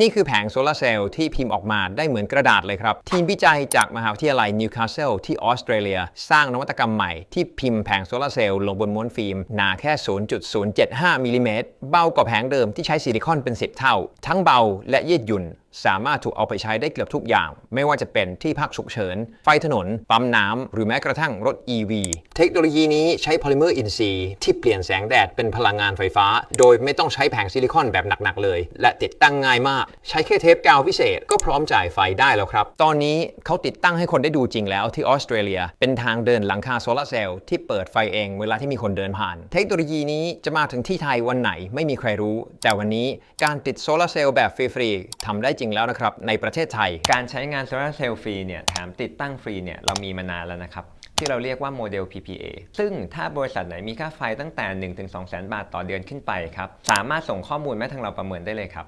นี่คือแผงโซลาร์เซลล์ที่พิมพ์ออกมาได้เหมือนกระดาษเลยครับ ทีมวิจัยจากมหาวิทยาลัยนิวคาสเซิลที่ออสเตรเลีย สร้างนวัตกรรมใหม่ที่พิมพ์แผงโซลาร์เซลล์ลงบนม้วนฟิล์มหนาแค่ 0.075มิลลิเมตรเบากว่าแผงเดิมที่ใช้ซิลิคอนเป็น 10 เท่า ทั้งเบาและยืดหยุ่น สามารถถูกเอาไปใช้ได้เกือบทุกอย่าง ไม่ว่าจะเป็นที่พักฉุกเฉิน ไฟถนน ปั๊มน้ำ หรือแม้กระทั่งรถ EV เทคโนโลยีนี้ใช้โพลิเมอร์อินทรีย์ที่เปลี่ยนแสงแดดเป็นพลังงานไฟฟ้า โดยไม่ต้องใช้แผงซิลิคอนแบบหนัก ๆ เลย และติดตั้งง่ายมาก ใช้แค่เทปกาวพิเศษก็พร้อมจ่ายไฟได้แล้วครับ ตอนนี้เขาติดตั้งให้คนได้ดูจริงแล้วที่ออสเตรเลีย เป็นทางเดินหลังคาโซลาร์เซลล์ที่เปิดไฟเองเวลาที่มีคนเดินผ่าน เทคโนโลยีนี้จะมาถึงที่ไทยวันไหนไม่มีใครรู้ แต่วันนี้การติดโซลาร์เซลล์แบบฟรีๆทำได้จริงจริงแล้วนะครับในประเทศไทย การใช้งานโซลาร์เซลล์ฟรีเนี่ยแถมติดตั้งฟรีเนี่ยเรามีมานานแล้วนะครับที่เราเรียกว่าโมเดล PPA ซึ่งถ้าบริษัทไหนมีค่าไฟตั้งแต่ 1-2 แสนบาทต่อเดือนขึ้นไปครับสามารถส่งข้อมูลมาให้ทางเราประเมินได้เลยครับ